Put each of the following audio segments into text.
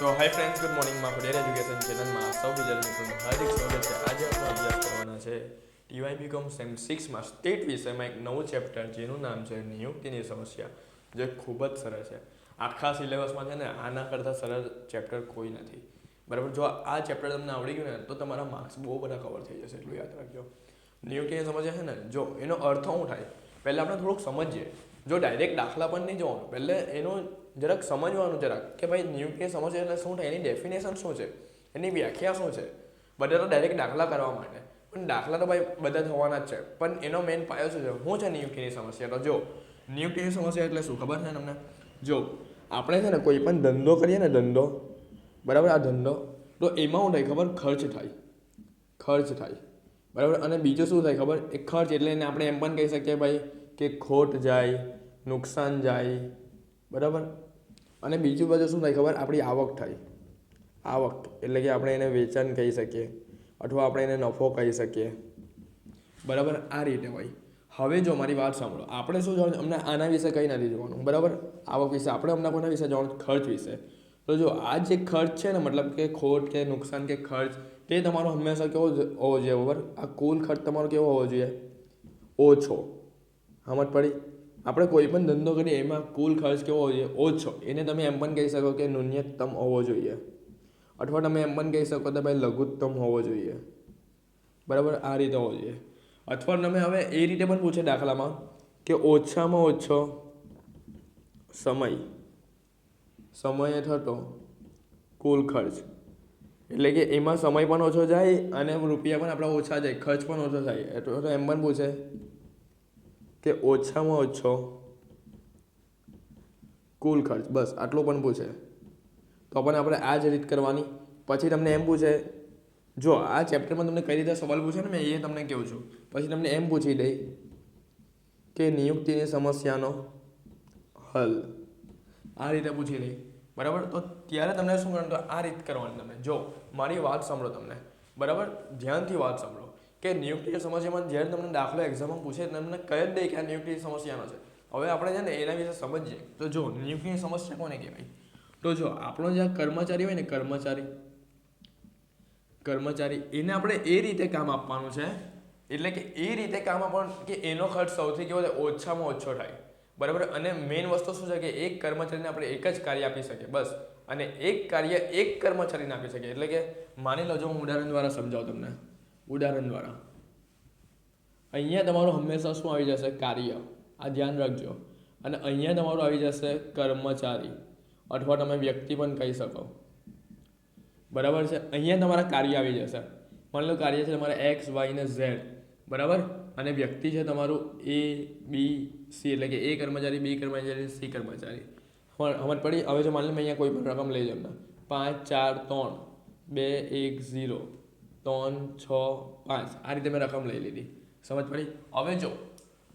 તો hi friends good મોર્નિંગમાં ફોડિયર એજ્યુકેશન ચેનલમાં સૌ વિદ્યાર્થી મિત્રોનું હાર્દિક સ્વાગત છે. આજે આપણે અભ્યાસ કરવાના છે. ટીવાય બીકોમ સેમ સિક્સમાં સ્ટેટ વિષયમાં એક નવું ચેપ્ટર જેનું નામ છે નિયુક્તિની સમસ્યા, જે ખૂબ જ સરળ છે. આખા સિલેબસમાં છે ને, આના કરતાં સરળ ચેપ્ટર કોઈ નથી. બરાબર? જો આ ચેપ્ટર તમને આવડી ગયું ને, તો તમારા માર્ક્સ બહુ બધા કવર થઈ જશે. એટલું યાદ રાખજો. નિયુક્તિની સમસ્યા છે ને, જો એનો અર્થ શું થાય? પહેલાં આપણે થોડુંક સમજીએ. જો ડાયરેક્ટ દાખલા પણ નહીં જવાનું, પહેલે એનું જરાક સમજવાનું જરાક. કે ભાઈ નિયુક્તિની સમસ્યા એટલે શું થાય? એની ડેફિનેશન શું છે? એની વ્યાખ્યા શું છે? બધા તો ડાયરેક્ટ દાખલા કરવા માટે. પણ દાખલા તો ભાઈ બધા થવાના જ છે. પણ એનો મેઇન પાયો શું છે? શું છે નિયુક્તિની સમસ્યા? તો જો નિયુક્તિની સમસ્યા એટલે શું ખબર છે તમને? જો, આપણે છે ને કોઈ પણ ધંધો કરીએ ને ધંધો, બરાબર? આ ધંધો, તો એમાં શું થાય ખબર? ખર્ચ થાય. ખર્ચ થાય. બરાબર? અને બીજું શું થાય ખબર? એ ખર્ચ એટલે એને આપણે એમ પણ કહી શકીએ ભાઈ કે ખોટ જાય, નુકસાન જાય. બરાબર? અને બીજું બધું શું થાય ખબર? આપણી આવક થાય. આવક, એટલે કે આપણે એને વેચાણ કહી શકીએ, અથવા આપણે એને નફો કહી શકીએ. બરાબર? આ રીતે હોય. હવે જો મારી વાત સાંભળો. આપણે શું જવાનું અમને આના વિશે કંઈ નથી જોવાનું. બરાબર? આવક વિશે. આપણે અમને કોના વિશે જવાનું ખર્ચ વિશે. તો જો, આ જે ખર્ચ છે ને, મતલબ કે ખોટ કે નુકસાન કે ખર્ચ, તે તમારો હંમેશા કેવો હોવો જોઈએ, બરાબર? આ કુલ ખર્ચ તમારો કેવો હોવો જોઈએ? ઓછો. સમજ પડી? આપણે કોઈ પણ ધંધો કરીએ, એમાં કુલ ખર્ચ કેવો હોવો જોઈએ ઓછો. એને તમે એમ પણ કહી શકો કે ન્યૂનતમ હોવો જોઈએ. અથવા તમે એમ પણ કહી શકો કે ભાઈ લઘુત્તમ હોવો જોઈએ. બરાબર? આ રીતે હોવો જોઈએ. અથવા તમે હવે એ રીતે પણ પૂછે દાખલામાં કે ઓછામાં ઓછો સમય. સમયે થતો કુલ ખર્ચ. એટલે કે એમાં સમય પણ ઓછો જાય અને રૂપિયા પણ આપણા ઓછા જાય, ખર્ચ પણ ઓછો થાય. એટલે તો એમ પણ પૂછે. કે ઓછામાં ઓછો કુલ ખર્ચ. બસ, આટલું પણ પૂછે. તો પણ આપણે આ જ રીત કરવાની. પછી તમને એમ પૂછે, જો આ ચેપ્ટરમાં તમને કઈ રીતે સવાલ પૂછે ને, મેં એ તમને કહું છું. પછી તમને એમ પૂછી દઈ કે નિયુક્તિની સમસ્યાનો હલ. આ રીતે પૂછી લઈ બરાબર? તો ત્યારે તમને શું કરવાનું? આ રીત કરવાની તમે. જો, મારી વાત સાંભળો તમને. બરાબર? ધ્યાનથી વાત સાંભળો. કે નિયુક્તિની સમસ્યામાં જ્યારે તમને દાખલો એક્ઝામમાં પૂછે તમને કહી જ દે કે આ નિયુક્તિની સમસ્યાનો છે. હવે આપણે છે ને એના વિશે સમજીએ. તો જો નિયુક્તિની સમસ્યા કોને કહેવાય? તો જો, આપણો જે કર્મચારી હોય ને કર્મચારી કર્મચારી, એને આપણે એ રીતે કામ આપવાનું છે, એટલે કે એ રીતે કામ આપવાનું કે એનો ખર્ચ સૌથી કેવો થાય? ઓછામાં ઓછો થાય. બરાબર? અને મેઇન વસ્તુ શું છે કે એક કર્મચારીને આપણે એક જ કાર્ય આપી શકીએ, બસ. અને એક કાર્ય એક કર્મચારીને આપી શકીએ. એટલે કે માની લો જો હું ઉદાહરણ દ્વારા સમજાવું તમને. ઉદાહરણ દ્વારા અહીંયા તમારું હંમેશા શું આવી જશે? કાર્ય. આ ધ્યાન રાખજો. અને અહીંયા તમારું આવી જશે કર્મચારી. અથવા તમે વ્યક્તિ પણ કહી શકો. બરાબર છે? અહીંયા તમારા કાર્ય આવી જશે. માની લો કાર્ય છે તમારે એક્સ, વાય ને ઝેડ. બરાબર? અને વ્યક્તિ છે તમારું એ, બી, સી, એટલે કે એ કર્મચારી, બી કર્મચારી, સી કર્મચારી. પણ સમજ પડી હવે જો માની લો મેં અહીંયા કોઈ પણ રકમ લઈ જાઉં પાંચ, ચાર, ત્રણ. બે, એક, ઝીરો. ત્રણ, છ, પાંચ. આ રીતે મેં રકમ લઈ લીધી. સમજ પડી? હવે જો,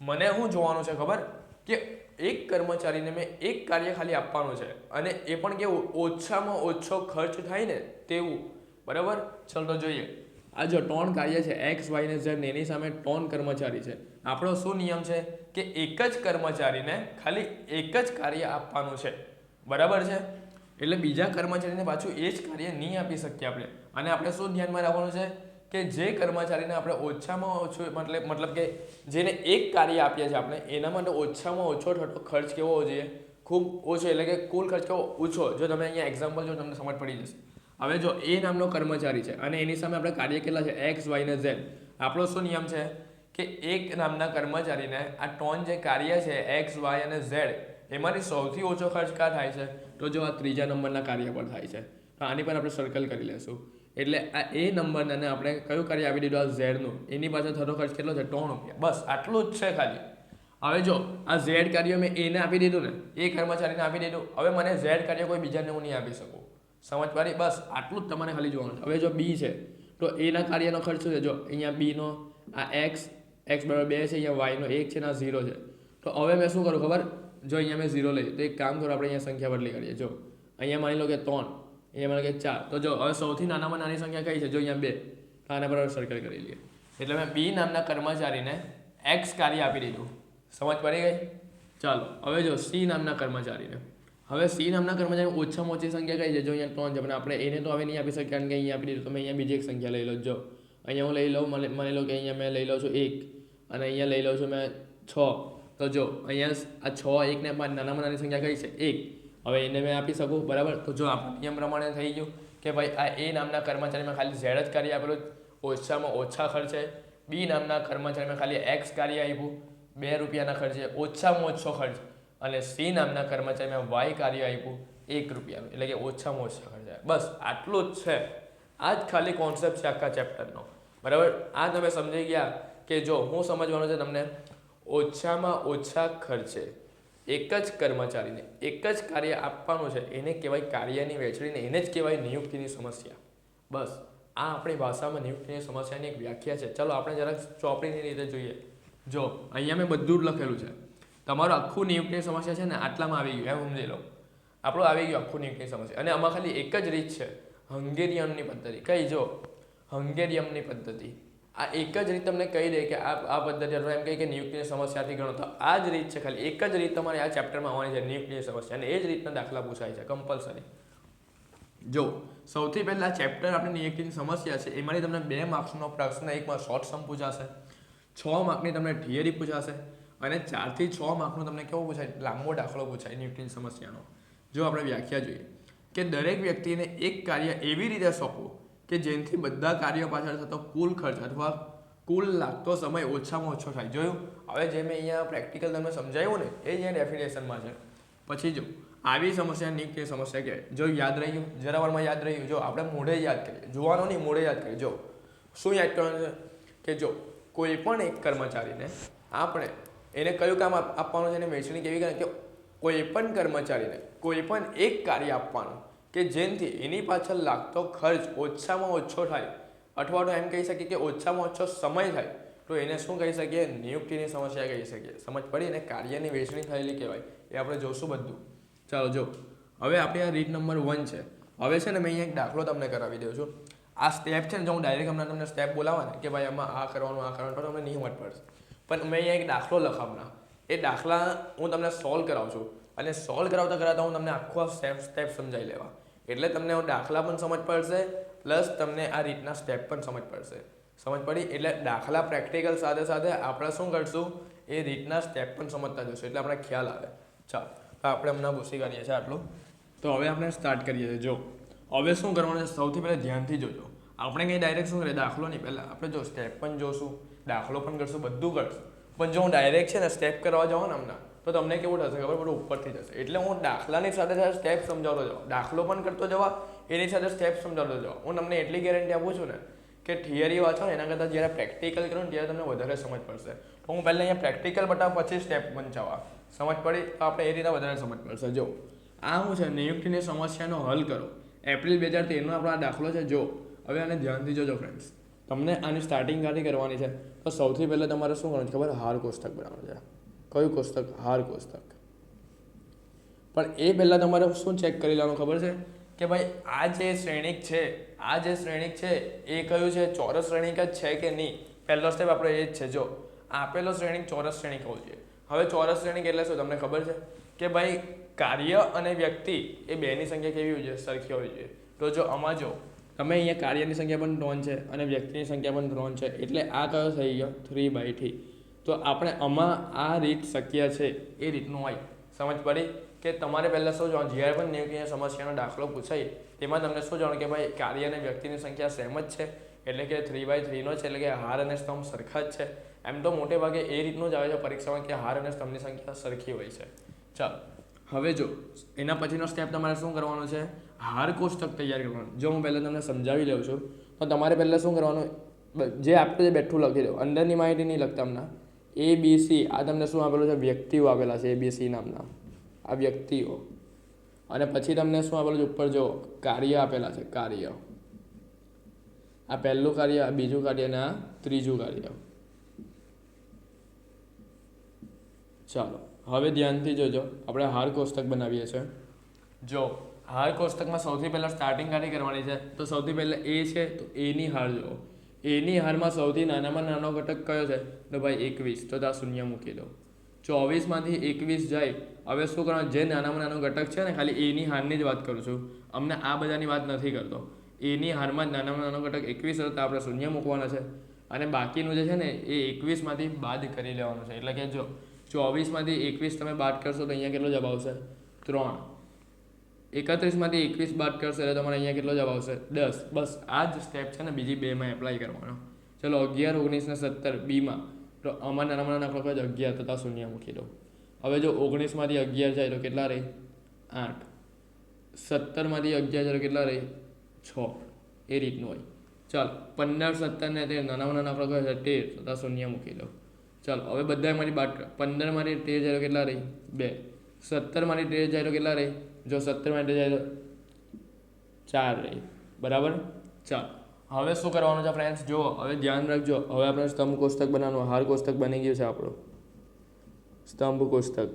મને શું જોવાનું છે ખબર? કે એક કર્મચારીને મેં એક કાર્ય ખાલી આપવાનું છે અને એ પણ કેવું, ઓછામાં ઓછો ખર્ચ થાય ને તેવું. બરાબર? ચાલો તો જોઈએ. આ જો ત્રણ કાર્ય છે એક્સ વાય ને ઝેડ એની સામે ત્રણ કર્મચારી છે. આપણો શું નિયમ છે? કે એક જ કર્મચારીને ખાલી એક જ કાર્ય આપવાનું છે. બરાબર છે? એટલે બીજા કર્મચારીને પાછું એ જ કાર્ય નહીં આપી શકીએ આપણે. અને આપણે શું ધ્યાનમાં રાખવાનું છે? કે જે કર્મચારીને આપણે ઓછામાં ઓછું મતલબ મતલબ કે જેને એક કાર્ય આપીએ છીએ આપણે, એના માટે ઓછામાં ઓછો થતો ખર્ચ કેવો હોવો જોઈએ? ખૂબ ઓછો, એટલે કે કુલ ખર્ચ કેવો? ઓછો. જો તમે અહીંયા એક્ઝામ્પલ જો તમને સમજ પડી જશે. હવે જો એ નામનો કર્મચારી છે અને એની સામે આપણે કાર્ય કેટલા છે? એક્સ, વાય ને ઝેડ. આપણો શું નિયમ છે? કે એક નામના કર્મચારીને આ ટોન જે કાર્ય છે, એક્સ, વાય અને ઝેડ એમાંથી સૌથી ઓછો ખર્ચ ક્યાં થાય છે? તો જો આ ત્રીજા નંબરના કાર્ય પર થાય છે. તો આની પર આપણે સર્કલ કરી લેશું. એટલે આ એ નંબરને આપણે કયું કાર્ય આપી દીધું? આ ઝેડનું એની પાછળ થતો ખર્ચ કેટલો છે? ત્રણ રૂપિયા. બસ, આટલું જ છે ખાલી. હવે જો, આ ઝેડ કાર્ય મેં એને આપી દીધું ને, એ કર્મચારીને આપી દીધું. હવે મને ઝેડ કાર્ય કોઈ બીજાને હું નહીં આપી શકું. સમજ પડી? બસ, આટલું જ તમારે ખાલી જોવાનું હવે જો બી છે, તો એના કાર્યનો ખર્ચ શું છે? જો, અહીંયા બીનો આ એક્સ એક્સ બરાબર બે છે, અહીંયા વાયનો એક છે ને આ ઝીરો છે. તો હવે મેં શું કરું ખબર? જો અહીંયા મેં ઝીરો લઈ, તો એક કામ કરો, આપણે અહીંયા સંખ્યા બદલી કરીએ જો, અહીંયા માની લો કે ત્રણ, અહીંયા માની લો કે ચાર, તો જો, હવે સૌથી નાનામાં નાની સંખ્યા કઈ છે? જો અહીંયા બે આના પર સર્કલ કરી લઈએ. એટલે મેં બી નામના કર્મચારીને એક્સ કાર્ય આપી દીધું. સમજ પડી ગઈ? ચાલો, હવે જો સી નામના કર્મચારીને. હવે સી નામના કર્મચારી ઓછામાં ઓછી સંખ્યા કઈ છે? જો અહીંયા ત્રણ છે, પણ આપણે એને તો હવે નહીં આપી શકીએ, કારણ કે અહીંયા આપી દીધું. તમે અહીંયા બીજી એક સંખ્યા લઈ લો. જો, અહીંયા હું લઈ લઉં, મને માની લો કે અહીંયા મેં લઈ લઉં છું એક, અને અહીંયા લઈ લઉં છું મેં છ. તો જો, અહીંયા આ છ, એકને પાંચ નાનામાં નાની સંખ્યા કઈ છે? એક. હવે એને મેં આપી શકું? બરાબર? તો જો આપણે નિયમ પ્રમાણે થઈ ગયું કે ભાઈ આ એ નામના કર્મચારીમાં ખાલી ઝેડ જ કાર્ય આપેલું ઓછામાં ઓછા ખર્ચે. બી નામના કર્મચારીમાં ખાલી એક્સ કાર્ય આપ્યું. બે રૂપિયાના ખર્ચે ઓછામાં ઓછો ખર્ચ. અને સી નામના કર્મચારીમાં વાય કાર્ય આપ્યું. એક રૂપિયાનું. એટલે કે ઓછામાં ઓછા ખર્ચે બસ, આટલું જ છે. આ જ ખાલી કોન્સેપ્ટ છે આખા ચેપ્ટરનો બરાબર? આ તમે સમજી ગયા કે જો હું સમજવાનું છે તમને ઓછામાં ઓછા ખર્ચે. એક જ કર્મચારીને એક જ કાર્ય આપવાનું છે, એને કહેવાય કાર્યની વહેંચણીને એને જ કહેવાય નિયુક્તિની સમસ્યા. બસ, આ આપણી ભાષામાં નિયુક્તિની સમસ્યાની એક વ્યાખ્યા છે. ચલો, આપણે જરાક ચોપડીની રીતે જોઈએ. જો, અહીંયા મેં બધું જ લખેલું છે. તમારું આખું નિયુક્તિની સમસ્યા છે ને આટલામાં આવી ગયું. એમ સમજી લો. આપણું આવી ગયું આખું નિયુક્તિની સમસ્યા. અને આમાં ખાલી એક જ રીત છે. હંગેરિયમની પદ્ધતિ. કઈ? જો, હંગેરિયમની પદ્ધતિ. આ એક જ રીત તમને કહી દે કે આ આ પદ્ધતિ અથવા એમ કહે કે નિયુક્તિની સમસ્યાથી ગણો તો આ જ રીત છે ખાલી. એક જ રીત તમારે આ ચેપ્ટરમાં આવવાની છે, નિયુક્તિની સમસ્યા. અને એ જ રીતના દાખલા પૂછાય છે કમ્પલસરી જો, સૌથી પહેલાં ચેપ્ટર આપણી નિયુક્તિની સમસ્યા છે, એમાંથી તમને બે માર્ક્સનો પ્રશ્ન, એકમાં શોર્ટ સમ પૂછાશે, છ માર્કની તમને થિયરી પૂછાશે, અને ચારથી છ માર્કનો તમને કેવો પૂછાય? લાંબો દાખલો પૂછાય નિયુક્તિની સમસ્યાનો. જો આપણે વ્યાખ્યા જોઈએ, કે દરેક વ્યક્તિને એક કાર્ય એવી રીતે સોંપવું કે જેનાથી બધા કાર્યો પાછળ થતો કુલ ખર્ચ અથવા કુલ લાગતો સમય ઓછામાં ઓછો થાય. જોયું? હવે જે મેં અહીંયા પ્રેક્ટિકલ તમને સમજાવ્યું ને, એ અહીંયા ડેફિનેશનમાં છે. પછી જો, આવી સમસ્યા નિયુક્તિની સમસ્યા કે, જો યાદ રહ્યું જરાવરમાં યાદ રહ્યું, જો આપણે મોઢે યાદ કરીએ જોવાનો નહીં મોઢે યાદ કરીએ, જો, શું યાદ કરવાનું છે? કે જો, કોઈ પણ એક કર્મચારીને આપણે એને કયું કામ આપવાનું છે એને વહેંચણી કેવી કરે કે કોઈ પણ કર્મચારીને કોઈ પણ એક કાર્ય આપવાનું. કે જેનથી એની પાછળ લાગતો ખર્ચ ઓછામાં ઓછો થાય. અથવા તો એમ કહી શકીએ કે ઓછામાં ઓછો સમય થાય. તો એને શું કહી શકીએ? નિયુક્તિની સમસ્યા કહી શકીએ. સમજ પડી અને કાર્યની વહેંચણી થયેલી કહેવાય. એ આપણે જોશું બધું. ચાલો, જો. હવે આપણે આ રીત નંબર વન છે. હવે છે ને મેં અહીંયા એક દાખલો તમને કરાવી દઉં છું. આ સ્ટેપ છે ને, જો હું ડાયરેક્ટ હમણાં તમને સ્ટેપ બોલાવવા ને કે ભાઈ આમાં આ કરવાનું આ કરવાનું, તો તમને નહીં મત પડશે. પણ મેં અહીંયા એક દાખલો લખાવના. એ દાખલા હું તમને સોલ્વ કરાવું છું. અને સોલ્વ કરાવતા કરાવતા હું તમને આખો સ્ટેપ સ્ટેપ સમજાવી લેવા. એટલે તમને દાખલા પણ સમજ પડશે, પ્લસ તમને આ રીતના સ્ટેપ પણ સમજ પડશે. સમજ પડી? એટલે દાખલા પ્રેક્ટિકલ સાથે સાથે આપણે શું કરશું? એ રીતના સ્ટેપ પણ સમજતા જશું. એટલે આપણે ખ્યાલ આવે. ચાલો, તો આપણે હમણાં ભૂસી કરીએ છીએ આટલું. તો હવે આપણે સ્ટાર્ટ કરીએ છીએ. જો, હવે શું કરવાનું સૌથી પહેલાં ધ્યાનથી જોજો. આપણે કંઈ ડાયરેક્ટ શું કરીએ? દાખલો નહીં. પહેલાં આપણે જો સ્ટેપ પણ જોશું, દાખલો પણ કરશું, બધું કરશું. પણ જો હું ડાયરેક્ટ છે ને સ્ટેપ કરવા જાઉં ને હમણાં તો તમને કેવું થશે ખબર? બધું ઉપરથી જશે. એટલે હું દાખલાની સાથે સાથે સ્ટેપ સમજાવતો જાઉં. દાખલો પણ કરતો જવા, એની સાથે સ્ટેપ સમજાવતો જાઉં હું તમને એટલી ગેરંટી આપું છું ને કે થિયરી વાંચો ને એના કરતાં જ્યારે પ્રેક્ટિકલ કરો ને ત્યારે તમને વધારે સમજ પડશે. તો હું પહેલાં અહીંયા પ્રેક્ટિકલ બતાવ પછી સ્ટેપ વંચાવા સમજ પડી? તો આપણે એ રીતે વધારે સમજ પડશે જો, આ શું છે, નિયુક્તિની સમસ્યાનો હલ કરો. એપ્રિલ બે હજાર તેરનો આપણો આ દાખલો છે. જો, હવે આને ધ્યાનથી જોજો ફ્રેન્ડ્સ તમને આની સ્ટાર્ટિંગ ક્યાંથી કરવાની છે? તો સૌથી પહેલાં તમારે શું કરવાનું ખબર? હાર કોષ્ટક બનાવવાનું છે. કયું કોષ્ટક? હાર કોષ્ટક. પણ એ પહેલાં તમારે શું ચેક કરી લેવાનું ખબર છે? કે ભાઈ, આ જે શ્રેણિક છે, આ જે શ્રેણિક છે, એ કયું છે? ચોરસ શ્રેણીક જ છે કે નહીં? પહેલો સ્ટેપ આપણો એ જ છે. જો, આપેલો શ્રેણીક ચોરસ શ્રેણીક હોવું જોઈએ. હવે ચોરસ શ્રેણીક એટલે શું? તમને ખબર છે? કે ભાઈ, કાર્ય અને વ્યક્તિ એ બેની સંખ્યા કેવી હોવી જોઈએ? સરખી હોવી જોઈએ. તો જો, આમાં જો, તમે અહીંયા કાર્યની સંખ્યા પણ ત્રણ છે અને વ્યક્તિની સંખ્યા પણ ત્રણ છે. એટલે આ કયો થઈ ગયો? થ્રી બાય થ્રી તો આપણે આમાં આ રીત શક્ય છે એ રીતનું હોય. સમજ પડી? કે તમારે પહેલાં શું જાણો જ્યારે પણ નિયુક્તિની સમસ્યાનો દાખલો પૂછાય, તેમાં તમને શું જાણો કે ભાઈ, કાર્ય અને વ્યક્તિની સંખ્યા સેમ જ છે? એટલે કે થ્રી બાય થ્રીનો છે, એટલે કે હાર અને સ્તંભ સરખા જ છે? એમ તો મોટે ભાગે એ રીતનું જ આવે છે પરીક્ષામાં કે હાર અને સ્તંભની સંખ્યા સરખી હોય છે. ચાલો. હવે જો, એના પછીનો સ્ટેપ તમારે શું કરવાનો છે? હાર કોષ્ટક તૈયાર કરવાનું. જો હું પહેલાં તમને સમજાવી લઉં છું, તો તમારે પહેલાં શું કરવાનું? જે આપણે જે બેઠું લખી દો. અંદરની માહિતી નહીં લખતા હમણાં. એ બી સી આ તમને શું આપેલું છે? વ્યક્તિઓ આપેલા છે એ બી સી નામના. આ વ્યક્તિઓ. અને પછી તમને શું આપેલું છે? ઉપર જો કાર્ય આપેલા છે, કાર્ય. આ પહેલું કાર્ય, આ બીજું કાર્ય અને આ ત્રીજું કાર્ય. ચાલો, હવે ધ્યાનથી જોજો. આપણે હાર કોષ્ટક બનાવીએ છીએ. જો, હાર કોષ્ટકમાં સૌથી પહેલાં સ્ટાર્ટિંગ કાર્ય કરવાની છે? તો સૌથી પહેલાં એ છે, તો એની હાર જુઓ. એની હારમાં સૌથી નાનામાં નાનો ઘટક કયો છે? તો ભાઈ એકવીસ. તો ત્યાં શૂન્ય મૂકી દો. ચોવીસમાંથી એકવીસ જાય. હવે શું કરવાનું? જે નાનામાં નાનો ઘટક છે ને, ખાલી એની હારની જ વાત કરું છું. અમને આ બધાની વાત નથી કરતો. એની હારમાં જ નાનામાં નાનો ઘટક એકવીસ હતો તો આપણે શૂન્ય મૂકવાના છે. અને બાકીનું જે છે ને, એ એકવીસમાંથી બાદ કરી લેવાનું છે. એટલે કે જો ચોવીસમાંથી એકવીસ તમે બાદ કરશો તો અહીંયા કેટલો જવાબ આવશે? ત્રણ. એકત્રીસમાંથી એકવીસ બાદ કરશો એટલે તમારે અહીંયા કેટલો જવાબ આવશે? દસ. બસ, આ જ સ્ટેપ છે ને બીજી બેમાં એપ્લાય કરવાનો. ચલો, અગિયાર, ઓગણીસ ને સત્તર, બીમાં. તો અમારા નાના નાના આંકડો કયો અગિયાર, તથા શૂન્ય મૂકી દો. હવે જો ઓગણીસમાંથી અગિયાર જાય તો કેટલા રહે? આઠ. સત્તરમાંથી અગિયાર જાય તો કેટલા રહે? છ. એ રીતનું હોય. ચાલ, પંદર, સત્તર ને તેર. નાનામાં નાના કયો છે તેર, તથા શૂન્ય મૂકી દો. ચાલો, હવે બધામાંથી બાદ પંદરમાંથી તેર જાય તો કેટલા રહી? બે. સત્તરમાંથી તેર જાય તો કેટલા રહી? જો સત્તરમાંથી જાય તો ચાર રહી. બરાબર? ચાલ. હવે શું કરવાનું છે ફ્રેન્ડ્સ જુઓ હવે ધ્યાન રાખજો. હવે આપણે સ્તંભ કોષ્ટક બનાવવાનું હાર કોષ્ટક બની ગયું છે આપણું. સ્તંભ કોષ્ટક.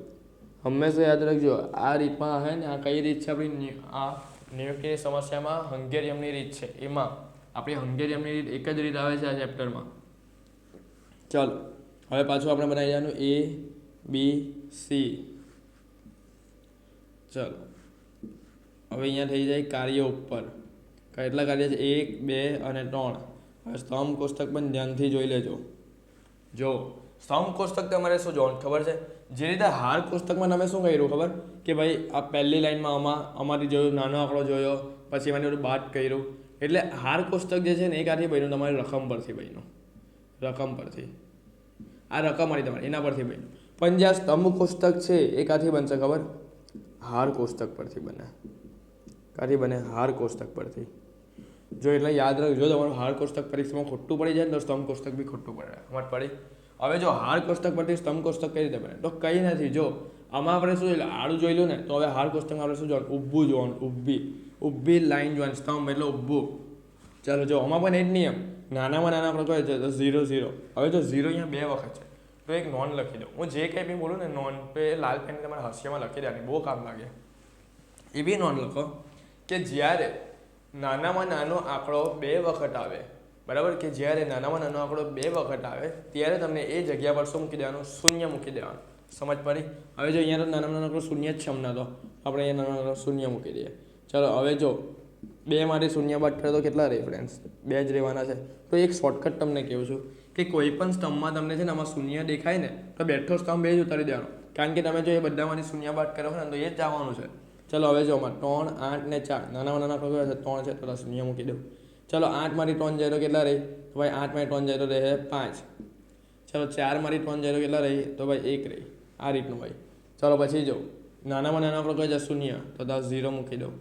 હંમેશા યાદ રાખજો, આ રીતમાં હે ને, આ કઈ રીત છે આપણી આ નિયુક્તિની સમસ્યામાં હંગેરિયમની રીત છે. એમાં આપણી હંગેરિયમની રીત એક જ રીત આવે છે આ ચેપ્ટરમાં ચાલો. હવે પાછું આપણે બનાવી જવાનું એ બી સી ચાલો. હવે અહીંયા થઈ જાય કાર્ય ઉપર. કેટલા કાર્ય છે? એક, બે અને ત્રણ. હવે સ્તંભ કોષ્ટક પણ ધ્યાનથી જોઈ લેજો. જો, સ્તંભ કોષ્ટક તમારે શું જોવાનું ખબર છે? જે રીતે હાર કોષ્ટકમાં તમે શું કર્યું ખબર? કે ભાઈ, આ પહેલી લાઈનમાં આમાં અમારી જોયું, નાનો આંકડો જોયો, પછી એમાં બધું બાદ કર્યું. એટલે હાર કોષ્ટક જે છે ને, એ કાંથી બન્યું? તમારી રકમ પરથી બન્યું. રકમ પરથી. આ રકમ આવી તમારી, એના પરથી બન્યું. પણ જે આ સ્તંભ કોષ્ટક છે, એ કાંથી બનશે ખબર? હાર કોષ્ટક પરથી બને. કાંથી બને હાર કોષ્ટક પરથી. જો એટલે યાદ રાખજો, જો તમારું હાર કોષ્ટક પરીક્ષામાં ખોટું પડી જાય ને તો સ્તંભ કોષ્ટક બી ખોટું પડે. સમજ પડી? હવે જો હાર કોષ્ટક પરથી સ્તંભ કોષ્ટક કઈ રીતે બને? તો કંઈ નથી. જો આમાં આપણે શું જોયું? આડું જોઈ લો ને, તો હવે હાર કોષ્ટકમાં આપણે શું જોવાનું? ઊભું જોવાનું, ઊભી. ઊભી લાઈન જોવાની, સ્તંભ એટલે ઊભું. ચાલો, જો આમાં પણ એ જ નિયમ. નાનામાં નાના આપણે કહે છે ઝીરો ઝીરો હવે જો ઝીરો અહીંયા બે વખત છે. તો એક નોન લખી દઉં. હું જે કંઈ બી બોલું ને નોન તો એ લાલ પેન તમારે હાસ્યમાં લખી દેવાની. બહુ કામ લાગે. એ બી નોન લખો. કે જ્યારે નાનામાં નાનો આંકડો બે વખત આવે, બરાબર? કે જ્યારે નાનામાં નાનો આંકડો બે વખત આવે, ત્યારે તમને એ જગ્યા પર શું મૂકી દેવાનું? શૂન્ય મૂકી દેવાનું. સમજ પડી? હવે જો અહીંયા તો નાનામાં નાનો આંકડો શૂન્ય જ છે હમણાં તો. આપણે અહીંયા નાનો નાનો શૂન્ય મૂકી દઈએ. ચાલો, હવે જો, બે માટે શૂન્ય બાદ થયો તો કેટલા રહે ફ્રેન્ડ્સ બે જ રહેવાના છે. તો એક શોર્ટકટ તમને કહું છું. કે કોઈ પણ સ્તંભમાં તમને છે ને આમાં શૂન્ય દેખાય ને, તો બેઠો સ્તંભ બે જ ઉતારી દેવાનો. કારણ કે તમે જો એ બધામાંથી શૂન્ય બાદ કરો ને, તો એ જ જવાનું છે. ચલો, હવે જો આમાં ત્રણ, આઠ ને ચાર, નાના નાના ખબર છે ત્રણ છે, તો શૂન્ય મૂકી દઉં. ચલો આઠમાંથી ત્રણ જાય તો કેટલા રહી? તો ભાઈ આઠમાંથી ત્રણ જાય તો રહે પાંચ. ચલો ચારમાંથી ત્રણ જાય તો કેટલા રહી? તો ભાઈ એક રહી. આ રીતનું ભાઈ. ચલો, પછી જો નાનામાં નાના આંકડો કયો છે શૂન્ય, તો દસ ઝીરો મૂકી દઉં.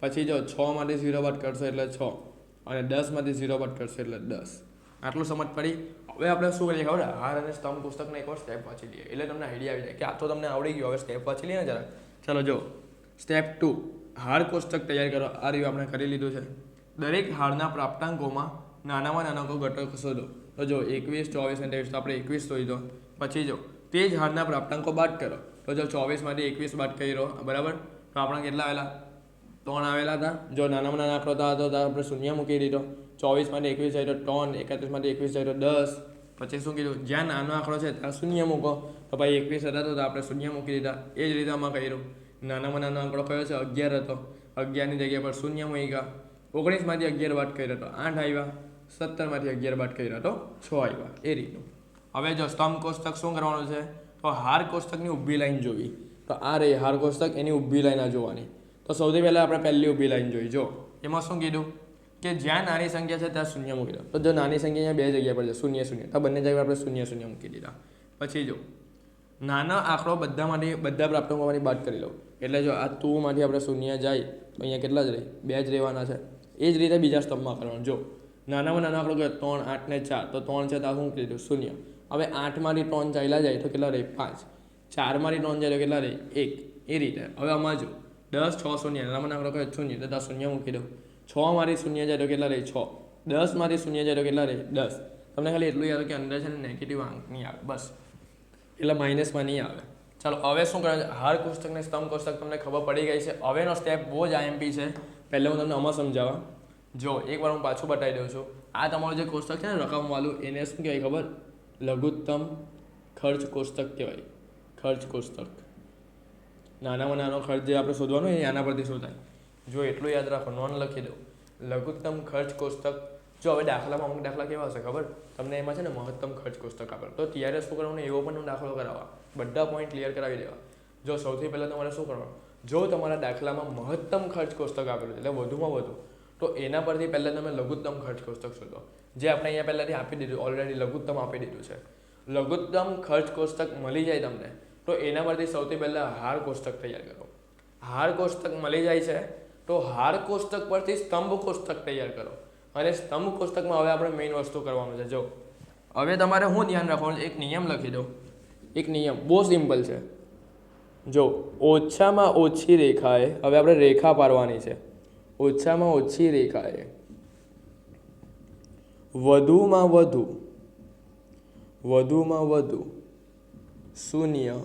પછી જો છ માંથી ઝીરો બાદ કરશો એટલે છ. અને દસમાંથી ઝીરો બાદ કરશો એટલે દસ. આટલું સમજ પડી. હવે આપણે શું કરીએ ખબર? હાર અને સ્તંભ પુસ્તકને એકવાર સ્ટેપ વાંચી લઈએ. એટલે તમને આઈડિયા આવી જાય કે આ તો તમને આવડી ગયું. હવે સ્ટેપ વાંચી લઈએ ને જરા ચાલો જો સ્ટેપ ટુ હાર કોષ્ટક તૈયાર કરો. આ રહ્યું આપણે કરી લીધું છે. દરેક હારના પ્રાપ્તાંકોમાં નાનામાં નાનો ઘટક શોધો. તો જો એકવીસ, ચોવીસ અને ત્રેવીસ. તો આપણે એકવીસ શોધો પછી જો તે જ હારના પ્રાપ્તાંકો બાદ કરો. તો જો ચોવીસમાંથી એકવીસ બાદ કર્યો. બરાબર? તો આપણે કેટલા આવેલા? ત્રણ આવેલા હતા. જો નાનામાં નાના આંકડો હતા તો આપણે શૂન્ય મૂકી દીધો. ચોવીસમાંથી એકવીસ જાય તો ત્રણ, એકત્રીસમાંથી એકવીસ જાય તો દસ. પછી શું કીધું? જ્યાં નાનો આંકડો છે, ત્યાં શૂન્ય મૂકો. તો ભાઈ એકવીસ હતા તો આપણે શૂન્ય મૂકી દીધા. એ જ રીતે આમાં કર્યું. નાનામાં નાનો આંકડો કયો છે? અગિયાર હતો. અગિયારની જગ્યા પર શૂન્ય મૂક્યા ઓગણીસમાંથી અગિયાર બાદ કર્યો હતો આઠ આવ્યા. સત્તરમાંથી અગિયાર બાદ કર્યો હતો છ આવ્યા. એ રીતનું. હવે જો સ્તંભ કોષ્ટક શું કરવાનું છે? તો હાર કોષ્ટકની ઊભી લાઈન જોવી. તો આ રહી હાર કોષ્ટક, એની ઊભી લાઈન આ જોવાની. તો સૌથી પહેલાં આપણે પહેલી ઊભી લાઈન જોઈ. જો. એમાં શું કીધું? કે જ્યાં નાની સંખ્યા છે ત્યાં શૂન્ય મૂકી દો. તો જો નાની સંખ્યા અહીંયા બે જગ્યા પર છે શૂન્ય શૂન્ય. તો બંને જગ્યાએ આપણે શૂન્ય શૂન્ય મૂકી દીધા. પછી જો, નાનો આંકડો બધામાંથી બધા પ્રાપ્તાંકોમાંથી બાદ કરી લો એટલે જો આ તુમાંથી આપણે શૂન્ય જાય, તો અહીંયા કેટલા જ રહે? બે જ રહેવાના છે. એ જ રીતે બીજા સ્તંભમાં કરવાનું. જો, નાનામાં નાનો આંકડો કયો ત્રણ, આઠ ને ચાર. તો ત્રણ છે તો શું કીધું શૂન્ય. હવે આઠમાંથી ત્રણ ચાલ્યા જાય તો કેટલા રહે? પાંચ. ચારમાંથી ત્રણ જાય તો કેટલા રહે? એક. એ રીતે. હવે આમાં જો, દસ, છ, શૂન્ય. નાનામાં નાનો આંકડો કયો શૂન્ય. તો ત્યાં શૂન્ય મૂકી દો. છ મારી શૂન્ય જાય કેટલા રહે? છ. દસમાંથી શૂન્ય જાય કેટલા રહે? દસ. તમને ખાલી એટલું યાદ કે અંદર છે ને નેગેટિવ આંક નહીં આવે. બસ. એટલે માઇનસમાં નહીં આવે. ચાલો, હવે શું કરે હાર કોષ્ટક ને સ્તંભ કોષ્ટક તમને ખબર પડી ગઈ છે. હવેનો સ્ટેપ બહુ જ આઈએમપી છે. પહેલાં હું તમને આમાં સમજાવવા જો, એકવાર હું પાછું બતાવી દઉં છું. આ તમારું જે કોષ્ટક છે ને, રકમવાળું, એને શું કહેવાય ખબર? લઘુત્તમ ખર્ચ કોષ્ટક કહેવાય. ખર્ચ કોષ્ટક. નાનામાં નાનો ખર્ચ જે આપણે શોધવાનો એ આના પરથી શોધાય. જો એટલું યાદ રાખો નોન લખી દો. લઘુત્તમ ખર્ચ કોષ્ટક. જો હવે દાખલામાં અમુક દાખલા કેવા હશે ખબર? તમને એમાં છે ને મહત્તમ ખર્ચ કોષ્ટક આપેલ. તો ત્યારે શું કરવાનું? એવો પણ દાખલો કરાવવા. બધા પોઈન્ટ ક્લિયર કરાવી દેવા. જો સૌથી પહેલાં તમારે શું કરવાનું? જો તમારા દાખલામાં મહત્તમ ખર્ચ કોષ્ટક આપેલું એટલે વધુમાં વધુ, તો એના પરથી પહેલાં તમે લઘુત્તમ ખર્ચ કોષ્ટક શોધો. જે આપણે અહીંયા પહેલાંથી આપી દીધું ઓલરેડી લઘુત્તમ આપી દીધું છે. લઘુત્તમ ખર્ચ કોષ્ટક મળી જાય તમને, તો એના પરથી સૌથી પહેલાં હાર કોષ્ટક તૈયાર કરો. હાર કોષ્ટક મળી જાય છે તો હાર કોષ્ટક પરથી સ્તંભ કોષ્ટક તૈયાર કરો. અને સ્તંભ કોષ્ટકમાં હવે આપણે મેઇન વસ્તુ કરવાનું છે. જો, હવે તમારે શું ધ્યાન રાખવાનું એક નિયમ લખી દો એક નિયમ, બહુ સિમ્પલ છે. જો, ઓછામાં ઓછી રેખાએ, હવે આપણે રેખા પાડવાની છે. ઓછામાં ઓછી રેખાએ, વધુમાં વધુ વધુમાં વધુ, શૂન્ય,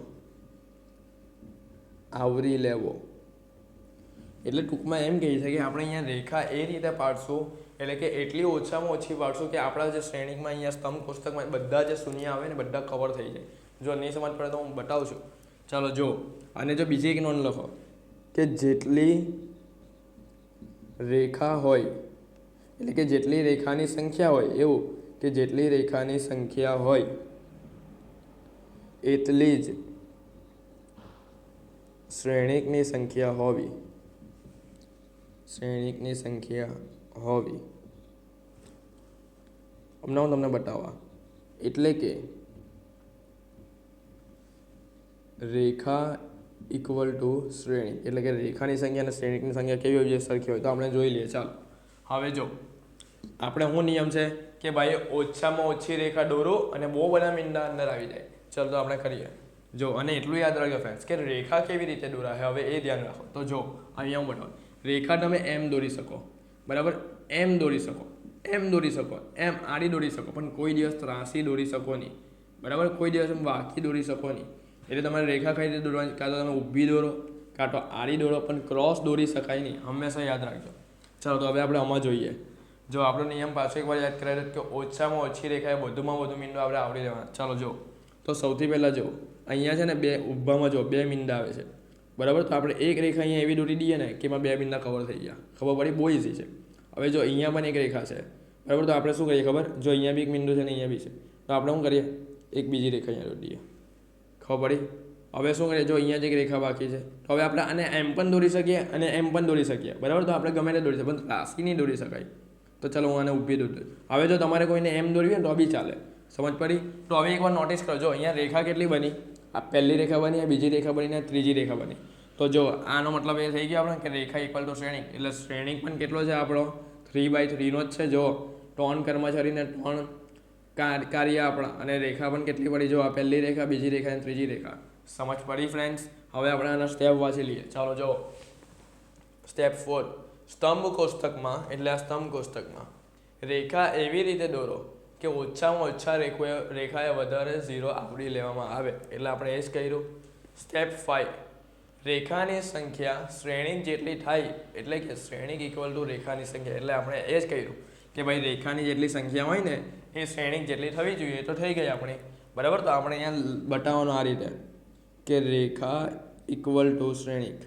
આવરી લેવો. એટલે ટૂંકમાં એમ કહી છે કે આપણે અહીંયા રેખા એ રીતે પાડશું, એટલે કે એટલી ઓછામાં ઓછી પાડશું કે આપણા જે શ્રેણીકમાં અહીંયા સ્તંભ પુસ્તકમાં બધા જે શૂન્ય આવે ને બધા કવર થઈ જાય. જો નહીં સમજ પડે તો હું બતાવું છું ચાલો જો, અને જો બીજી એક નોંધ લખો કે જેટલી રેખા હોય, એટલે કે જેટલી રેખાની સંખ્યા હોય, એવું કે જેટલી રેખાની સંખ્યા હોય, એટલી જ શ્રેણિકની સંખ્યા હોવી શ્રેણિકની સંખ્યા હોવી. હમણાં હું તમને બતાવવા. એટલે કે રેખા ઇક્વલ ટુ શ્રેણી. એટલે કે રેખાની સંખ્યા અને શ્રેણિકની સંખ્યા કેવી હોય? સરખી હોય. તો આપણે જોઈ લઈએ. ચાલો. હવે જો, આપણે શું નિયમ છે કે ભાઈ ઓછામાં ઓછી રેખા દોરો અને બહુ બધા મીંડા અંદર આવી જાય. ચાલો, તો આપણે કરીએ. જો, અને એટલું યાદ રાખજો ફ્રેન્ડ્સ કે રેખા કેવી રીતે દોરાય? હવે એ ધ્યાન રાખો. તો જો, અહીંયા હું બતાવું. રેખા તમે એમ દોરી શકો. બરાબર? એમ દોરી શકો. એમ દોરી શકો. એમ આડી દોરી શકો. પણ કોઈ દિવસ ત્રાસી દોરી શકો નહીં. બરાબર? કોઈ દિવસ વાંકી દોરી શકો નહીં. એટલે તમારે રેખા કઈ રીતે દોરવાની? કાં તો તમે ઊભી દોરો, કાં તો આડી દોરો, પણ ક્રોસ દોરી શકાય નહીં. હંમેશા યાદ રાખજો. ચાલો, તો હવે આપણે આમાં જોઈએ. જો આપણો નિયમ પાછો એકવાર યાદ કરાવી દો કે ઓછામાં ઓછી રેખાએ વધુમાં વધુ મીંડો આપણે આવડી લેવાના. ચાલો જો તો સૌથી પહેલાં જો અહીંયા છે ને બે ઊભામાં જો બે મીંડા આવે છે. બરાબર? તો આપણે એક રેખા અહીંયા એવી દોરી દઈએ ને કે એમાં બે બિંદા કવર થઈ ગયા. ખબર પડી? બહુ ઇઝી છે. હવે જો અહીંયા પણ એક રેખા છે. બરાબર? તો આપણે શું કરીએ ખબર? જો અહીંયા બી એક બિંદુ છે ને અહીંયા બી છે. તો આપણે શું કરીએ? એક બીજી રેખા અહીંયા દોરી દઈએ. ખબર પડી? હવે શું કરીએ? જો અહીંયા જ એક રેખા બાકી છે. તો હવે આપણે આને એમ પણ દોરી શકીએ અને એમ પણ દોરી શકીએ. બરાબર? તો આપણે ગમે તે દોરી શકીએ. પણ ત્રાસી નહીં દોરી શકાય. તો ચાલો હું આને ઊભી દોરી હવે જો તમારે કોઈને એમ દોરવી હોય તો બી ચાલે. સમજ પડી? તો હવે એકવાર નોટિસ કરજો. અહીંયા રેખા કેટલી બની? આ પહેલી રેખા બની, આ બીજી રેખા બની ને ત્રીજી રેખા બની. તો જો આનો મતલબ એ થઈ ગયો આપણે કે રેખા ઇક્વલ ટુ શ્રેણિક. એટલે શ્રેણિક પણ કેટલો છે આપણો? થ્રી બાય થ્રીનો જ છે. જો ત્રણ કર્મચારીને કાર- કાર્ય આપણા અને રેખા પણ કેટલી પડી? જો આ પહેલી રેખા, બીજી રેખા અને ત્રીજી રેખા. સમજ પડી ફ્રેન્ડ્સ હવે આપણે આના સ્ટેપ વાંચી લઈએ. ચાલો જો સ્ટેપ ફોર સ્તંભ કોષ્ટકમાં, એટલે આ સ્તંભ કોષ્ટકમાં રેખા એવી રીતે દોરો કે ઓછામાં ઓછા રેખાએ વધારે ઝીરો આવરી લેવામાં આવે. એટલે આપણે એ જ કર્યું. સ્ટેપ ફાઈવ રેખાની સંખ્યા શ્રેણી જેટલી થાય, એટલે કે શ્રેણિક ઇક્વલ ટુ રેખાની સંખ્યા. એટલે આપણે એ જ કર્યું કે ભાઈ રેખાની જેટલી સંખ્યા હોય ને, એ શ્રેણિક જેટલી થવી જોઈએ તો થઈ ગઈ આપણી. બરાબર? તો આપણે અહીંયા બતાવવાનું આ રીતે. કે રેખા ઇક્વલ ટુ શ્રેણિક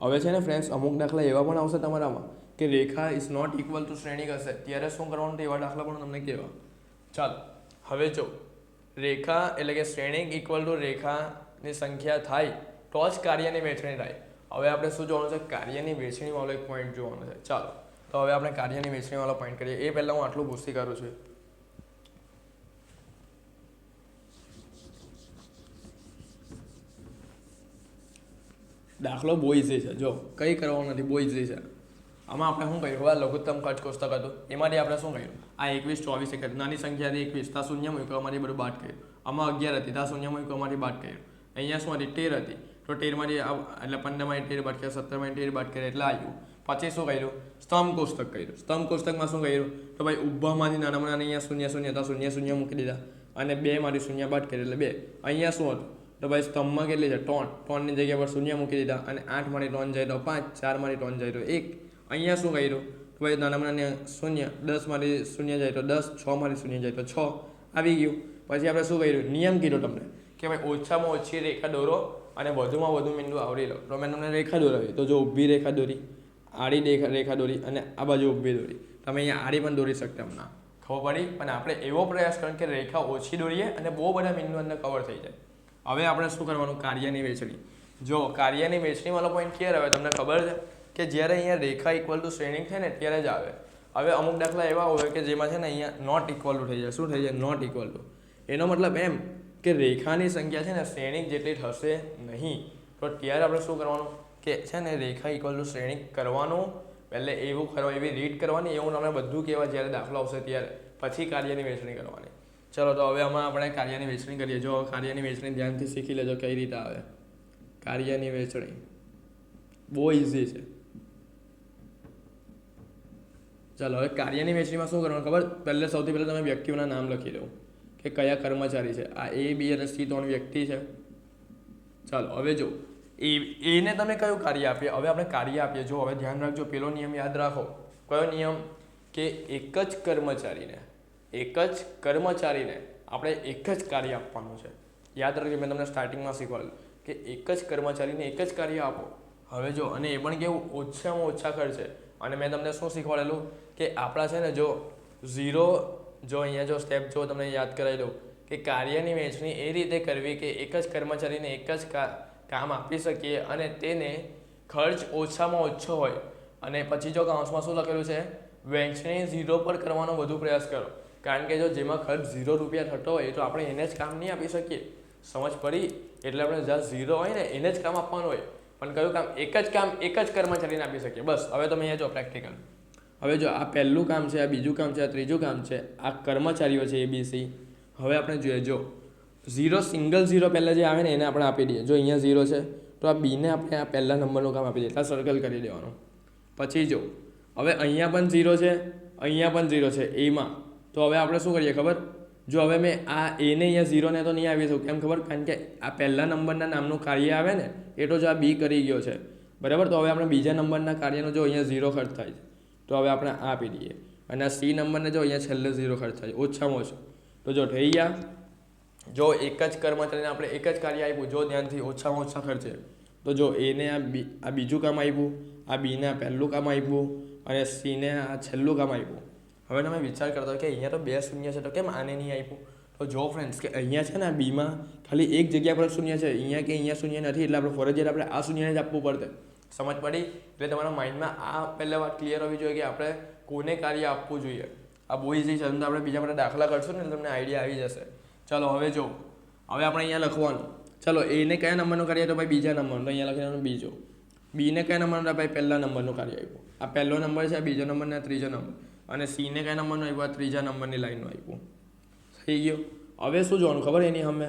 હવે છે ને ફ્રેન્ડ્સ અમુક દાખલા એવા પણ આવશે તમારામાં કે રેખા ઇઝ નોટ ઇક્વલ ટુ શ્રેણિક હશે. ત્યારે શું કરવાનું? એવા દાખલા પણ તમને કહેવા. ચાલો, હવે જો, રેખા એટલે કે શ્રેણિક ઇક્વલ ટુ રેખાની સંખ્યા થાય, તો જ કાર્યની વહેંચણી થાય. હવે આપણે શું જોવાનું છે? કાર્યની વહેંચણીવાળો એક પોઈન્ટ જોવાનો છે. ચાલો, તો હવે આપણે કાર્યની વહેંચણીવાળો પોઈન્ટ કરીએ. એ પહેલાં હું આટલું ભૂસી કરું છું. દાખલો બોઈઝી છે. જો, કંઈ કરવાનું નથી બોઈઝી છે. આમાં આપણે શું કર્યું? હવે લઘુત્તમ ખર્ચ કોષ્ટક હતું. એમાંથી આપણે શું કર્યું? આ એકવીસ ચોવીસ એક નાની સંખ્યા હતી એકવીસ. ત્યાં શૂન્ય મૂકવામાંથી બધું બાદ કર્યું. આમાં અગિયાર હતી. ત્યાં શૂન્ય મૂકવામાંથી બાદ કર્યું. અહીંયા શું હતી? તેર હતી. તો તેરમાંથી એટલે પંદરમાંથી તેર બાદ કર્યા, સત્તરમાંથી તેર બાદ કર્યા, એટલે આવ્યું. પછી શું કર્યું? સ્તંભ કોષ્ટક કર્યું. સ્તંભ કોષ્ટકમાં શું કર્યું? તો ભાઈ ઉભામાંથી નાનામાં નાના અહીંયા શૂન્ય શૂન્ય હતા શૂન્ય શૂન્ય મૂકી દીધા. અને બેમાંથી શૂન્ય બાદ કરી એટલે બે. અહીંયા શું હતું? તો ભાઈ સ્તંભમાં કેટલી છે? ત્રણ. ત્રણની જગ્યા પર શૂન્ય મૂકી દીધા. અને આઠમાંથી ત્રણ જાય તો પાંચ, ચારમાંથી ત્રણ જાય તો એક. અહીંયા શું કર્યું? નાનામાં નાના શૂન્ય, દસમાંથી શૂન્ય જાય તો દસ, છમાંથી શૂન્ય જાય તો છ, આવી ગયું. પછી આપણે શું કર્યું? નિયમ કીધો તમને કે ભાઈ ઓછામાં ઓછી રેખા દોરો અને વધુમાં વધુ બિંદુ આવરી લો. તો મેં તમને રેખા દોરાવી. તો જો ઊભી રેખા દોરી, આડી રેખા રેખા દોરી અને આ બાજુ ઊભી દોરી. તમે અહીંયા આડી પણ દોરી શકતા હમણાં. ખબર પડી? પણ આપણે એવો પ્રયાસ કરો કે રેખા ઓછી દોરીએ અને બહુ બધા બિંદુ અંદર કવર થઈ જાય. હવે આપણે શું કરવાનું? કાર્યની વેચણી જો કાર્યની વેચણીવાળો પોઈન્ટ ક્યારે આવે તમને ખબર છે. કે જ્યારે અહીંયા રેખા ઇક્વલ ટુ શ્રેણી થાય ને, ત્યારે જ આવે. હવે અમુક દાખલા એવા હોય કે જેમાં છે ને અહીંયા નોટ ઇક્વલ ટુ થઈ જાય. શું થઈ જાય? નોટ ઇક્વલ ટુ એનો મતલબ એમ કે રેખાની સંખ્યા છે ને શ્રેણી જેટલી થશે નહીં, તો ત્યારે આપણે શું કરવાનું? કે છે ને રેખા ઇક્વલ ટુ શ્રેણી કરવાનું પહેલે એવું કરવા એવી રીડ કરવાની, એવું તમને બધું કહેવાય જ્યારે દાખલો આવશે ત્યારે. પછી કાર્યની વહેંચણી કરવાની. ચલો, તો હવે આમાં આપણે કાર્યની વહેંચણી કરીએ. જો કાર્યની વહેંચણી ધ્યાનથી શીખી લેજો કઈ રીતે આવે. કાર્યની વહેંચણી બહુ ઇઝી છે. ચાલો, હવે કાર્યની વહેંચણીમાં શું કરવાનું ખબર? પહેલે સૌથી પહેલાં તમે વ્યક્તિઓના નામ લખી દો. કે કયા કર્મચારી છે? આ એ બી અને સી ત્રણ વ્યક્તિ છે. ચાલો, હવે જો, એ, એને તમે કયું કાર્ય આપીએ? હવે આપણે કાર્ય આપીએ. જો, હવે ધ્યાન રાખજો, પેલો નિયમ યાદ રાખો. કયો નિયમ? કે એક જ કર્મચારીને, એક જ કર્મચારીને આપણે એક જ કાર્ય આપવાનું છે. યાદ રાખજો, મેં તમને સ્ટાર્ટિંગમાં શીખવાડ્યું કે એક જ કર્મચારીને એક જ કાર્ય આપો. હવે જો, અને એ પણ કેવું? ઓછામાં ઓછા ખર્ચે. અને મેં તમને શું શીખવાડેલું? કે આપણા છે ને જો ઝીરો જો અહીંયા જો સ્ટેપ જો તમને યાદ કરાવી દઉં કે કાર્યની વહેંચણી એ રીતે કરવી કે એક જ કર્મચારીને એક જ કામ આપી શકીએ અને તેને ખર્ચ ઓછામાં ઓછો હોય. અને પછી જો કાઉન્સમાં શું લખેલું છે? વહેંચણી ઝીરો પર કરવાનો વધુ પ્રયાસ કરો. કારણ કે જો જેમાં ખર્ચ ઝીરો રૂપિયા થતો હોય તો આપણે એને જ કામ નહીં આપી શકીએ. સમજ પડી? એટલે આપણે જ્યાં ઝીરો હોય ને એને જ કામ આપવાનું હોય. પણ કયું કામ? એક જ કામ એક જ કર્મચારીને આપી શકીએ. બસ, હવે તમે અહીંયા જો પ્રેક્ટિકલ હવે જો આ પહેલું કામ છે, આ બીજું કામ છે, આ ત્રીજું કામ છે, આ કર્મચારીઓ છે એબીસી હવે આપણે જોઈએ, જો ઝીરો સિંગલ ઝીરો પહેલાં જે આવે ને એને આપણે આપી દઈએ. જો અહીંયા ઝીરો છે, તો આ બીને આપણે આ પહેલા નંબરનું કામ આપી દઈએ. એટલે સર્કલ કરી દેવાનું. પછી જો, હવે અહીંયા પણ ઝીરો છે, અહીંયા પણ ઝીરો છે, એમાં. તો હવે આપણે શું કરીએ ખબર? જો હવે મેં આ એને અહીંયા ઝીરોને તો નહીં આવી શકું કેમ ખબર? કારણ કે આ પહેલા નંબરના નામનું કાર્ય આવે ને, એ તો જો આ બી કરી ગયો છે. બરાબર? તો હવે આપણે બીજા નંબરના કાર્યનો જો અહીંયા ઝીરો ખર્ચ થાય છે. તો હવે આપણે આપી દઈએ. અને આ સી નંબરને જો અહીંયા છેલ્લે ઝીરો ખર્ચ થાય ઓછામાં ઓછો. તો જો થઈ ગયા. જો એક જ કર્મચારીને આપણે એક જ કાર્ય આપ્યું, જો ધ્યાનથી ઓછામાં ઓછા ખર્ચે. તો જો એને આ બી, આ બીજું કામ આપ્યું, આ બીને આ પહેલું કામ આપ્યું, અને સીને આ છેલ્લું કામ આપ્યું. હવે તમે વિચાર કરતા કે અહીંયા તો બે શૂન્ય છે, તો કેમ આને નહીં આપ્યું? તો જો ફ્રેન્ડ્સ કે અહીંયા છે ને આ બીમાં ખાલી એક જગ્યા પર શૂન્ય છે. અહીંયા કે અહીંયા શૂન્ય નથી, એટલે આપણે ફરજિયાત આપણે આ શૂન્યને જ આપવું પડશે. સમજ પડી? એટલે તમારા માઇન્ડમાં આ પહેલાં વાત ક્લિયર હોવી જોઈએ કે આપણે કોને કાર્ય આપવું જોઈએ. આ બહુ ઇઝી છે તો આપણે બીજા માટે દાખલા કરશું ને તમને આઈડિયા આવી જશે. ચાલો, હવે જો. હવે આપણે અહીંયા લખવાનું. ચાલો એને કયા નંબરનું કાર્ય તો ભાઈ, બીજા નંબરનું. તો અહીંયા લખી બીજો બીને કયા નંબરનું ભાઈ, પહેલા નંબરનું કાર્ય આપ્યું. આ પહેલો નંબર છે, આ બીજો નંબર ને ત્રીજો નંબર. અને સીને કયા નંબરનું આવ્યું આ ત્રીજા નંબરની લાઈનનું આપ્યું. થઈ ગયું? હવે શું જોવાનું? ખબર એની અમે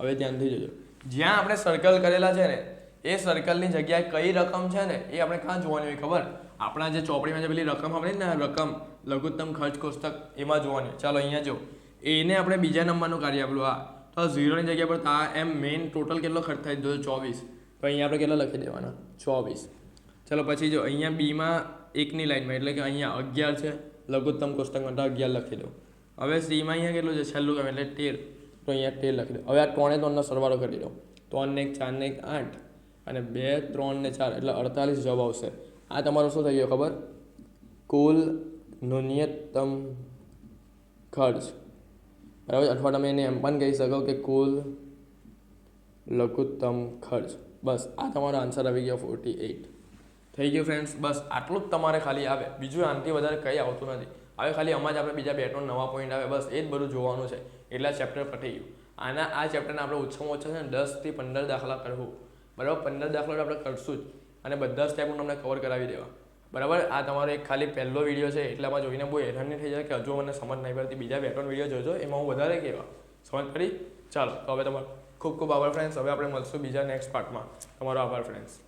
હવે ધ્યાનથી જોજો. જ્યાં આપણે સર્કલ કરેલા છે ને એ સર્કલની જગ્યાએ કઈ રકમ છે ને, એ આપણે ક્યાં જોવાની હોય ખબર? આપણા જે ચોપડીમાં જે પેલી રકમ આપણે ને, રકમ, લઘુત્તમ ખર્ચ કોષ્ટક, એમાં જોવાની ચાલો અહીંયા જો. એને આપણે બીજા નંબરનું કાર્ય આપેલું. આ તો ઝીરોની જગ્યા પર આ એમ મેઇન ટોટલ કેટલો ખર્ચ થાય જો ચોવીસ. તો અહીંયા આપણે કેટલા લખી દેવાના? ચોવીસ. ચાલો પછી જો, અહીંયા બીમાં એકની લાઇનમાં, એટલે કે અહીંયા અગિયાર છે. લઘુત્તમ કોષ્ટક માટે અગિયાર લખી દો હવે સીમાં અહીંયા કેટલું છે? છેલ્લું કામ એટલે તેર. તો અહીંયા તેર લખી દો હવે આ ત્રણે ત્રણનો સરવાળો કરી દો ત્રણને એક ચારને એક, આઠ. અને બે, ત્રણ ને ચાર, એટલે અડતાલીસ જવાબ આવશે. આ તમારો શું થઈ ગયો ખબર? કુલ ન્યૂનતમ ખર્ચ. બરાબર અથવા તમે એને એમ પણ કહી શકો કે કુલ લઘુત્તમ ખર્ચ. બસ, આ તમારો આન્સર આવી ગયો ફોર્ટી એઇટ થઈ ગયું ફ્રેન્ડ્સ બસ, આટલું જ તમારે ખાલી આવે. બીજું આનાથી વધારે કંઈ આવતું નથી. હવે ખાલી આમાં જ આપણે બીજા બે, ત્રણ નવા પોઈન્ટ આવે. બસ, એ જ બધું જોવાનું છે. એટલા ચેપ્ટર પતી ગયું. આના, આ ચેપ્ટરને આપણે ઓછામાં ઓછા છે ને દસથી પંદર દાખલા કરવું. બરાબર? પંદર દાખલા તો આપણે કરશું જ. અને બધા સ્ટેપ હું તમને કવર કરાવી દેવા. બરાબર? આ તમારો એક ખાલી પહેલો વીડિયો છે, એટલામાં જોઈને બહુ હેરાન નહીં થઈ જાય કે હજુ મને સમજ નહીં પડતી. બીજા બે ત્રણ વીડિયો જોજો, એમાં હું વધારે કહેવા સમજ પડી? ચાલો, તો હવે તમારો ખૂબ ખૂબ આભાર ફ્રેન્ડ્સ હવે આપણે મળશું બીજા નેક્સ્ટ પાર્ટમાં તમારો આભાર ફ્રેન્ડ્સ